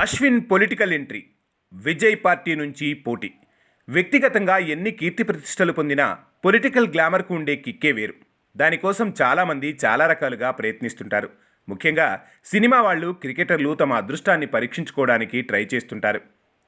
Ashwin political entry Vijay party నుంచి పోటీ. వ్యక్తిగతంగా ఎన్ని కీర్తి ప్రతిష్టలు పొందినా పొలిటికల్ గ్లామర్కు ఉండే కిక్కే వేరు. దానికోసం చాలామంది చాలా రకాలుగా ప్రయత్నిస్తుంటారు. ముఖ్యంగా సినిమా వాళ్ళు క్రికెటర్లు తమ అదృష్టాన్ని పరీక్షించుకోవడానికి ట్రై చేస్తుంటారు.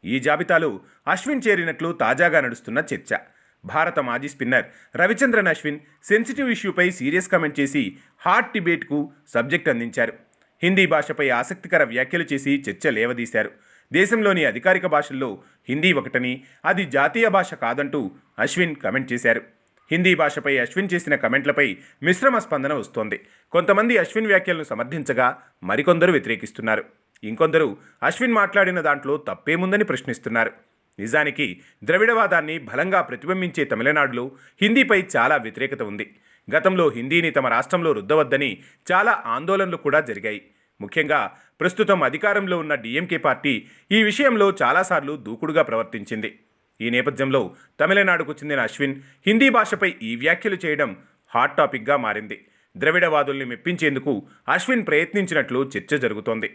ఈ జాబితాలో అశ్విన్ చేరినట్లు తాజాగా నడుస్తున్న చర్చ. భారత మాజీ స్పిన్నర్ రవిచంద్రన్ అశ్విన్ సెన్సిటివ్ ఇష్యూపై సీరియస్ కామెంట్ చేసి హాట్ డిబేట్కు సబ్జెక్ట్ అందించారు. హిందీ భాషపై ఆసక్తికర వ్యాఖ్యలు చేసి చర్చ లేవదీశారు. దేశంలోని అధికారిక భాషల్లో హిందీ ఒకటని అది జాతీయ భాష కాదంటూ అశ్విన్ కమెంట్ చేశారు. హిందీ భాషపై అశ్విన్ చేసిన కమెంట్లపై మిశ్రమ స్పందన వస్తోంది. కొంతమంది అశ్విన్ వ్యాఖ్యలను సమర్థించగా మరికొందరు వ్యతిరేకిస్తున్నారు. ఇంకొందరు అశ్విన్ మాట్లాడిన దాంట్లో తప్పేముందని ప్రశ్నిస్తున్నారు. నిజానికి ద్రవిడవాదాన్ని బలంగా ప్రతిబింబించే తమిళనాడులో హిందీపై చాలా వ్యతిరేకత ఉంది. గతంలో హిందీని తమ రాష్ట్రంలో రుద్దవద్దని చాలా ఆందోళనలు కూడా జరిగాయి. ముఖ్యంగా ప్రస్తుతం అధికారంలో ఉన్న డిఎంకే పార్టీ ఈ విషయంలో చాలాసార్లు దూకుడుగా ప్రవర్తించింది. ఈ నేపథ్యంలో తమిళనాడుకు చెందిన అశ్విన్ హిందీ భాషపై ఈ వ్యాఖ్యలు చేయడం హాట్ టాపిక్గా మారింది. ద్రవిడవాదుల్ని మెప్పించేందుకు అశ్విన్ ప్రయత్నించినట్లు చర్చ జరుగుతోంది.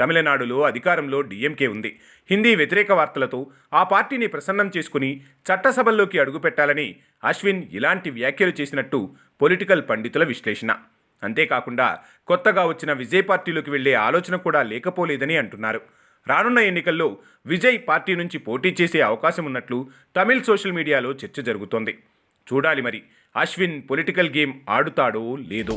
తమిళనాడులో అధికారంలో డీఎంకే ఉంది. హిందీ వ్యతిరేక వార్తలతో ఆ పార్టీని ప్రసన్నం చేసుకుని చట్టసభల్లోకి అడుగుపెట్టాలని అశ్విన్ ఇలాంటి వ్యాఖ్యలు చేసినట్టు పొలిటికల్ పండితుల విశ్లేషణ. అంతేకాకుండా కొత్తగా వచ్చిన విజయ్ పార్టీలోకి వెళ్ళే ఆలోచన కూడా లేకపోలేదని అంటున్నారు. రానున్న ఎన్నికల్లో విజయ్ పార్టీ నుంచి పోటీ చేసే అవకాశం ఉన్నట్లు తమిళ్ సోషల్ మీడియాలో చర్చ జరుగుతోంది. చూడాలి మరి అశ్విన్ పొలిటికల్ గేమ్ ఆడుతాడో లేదో.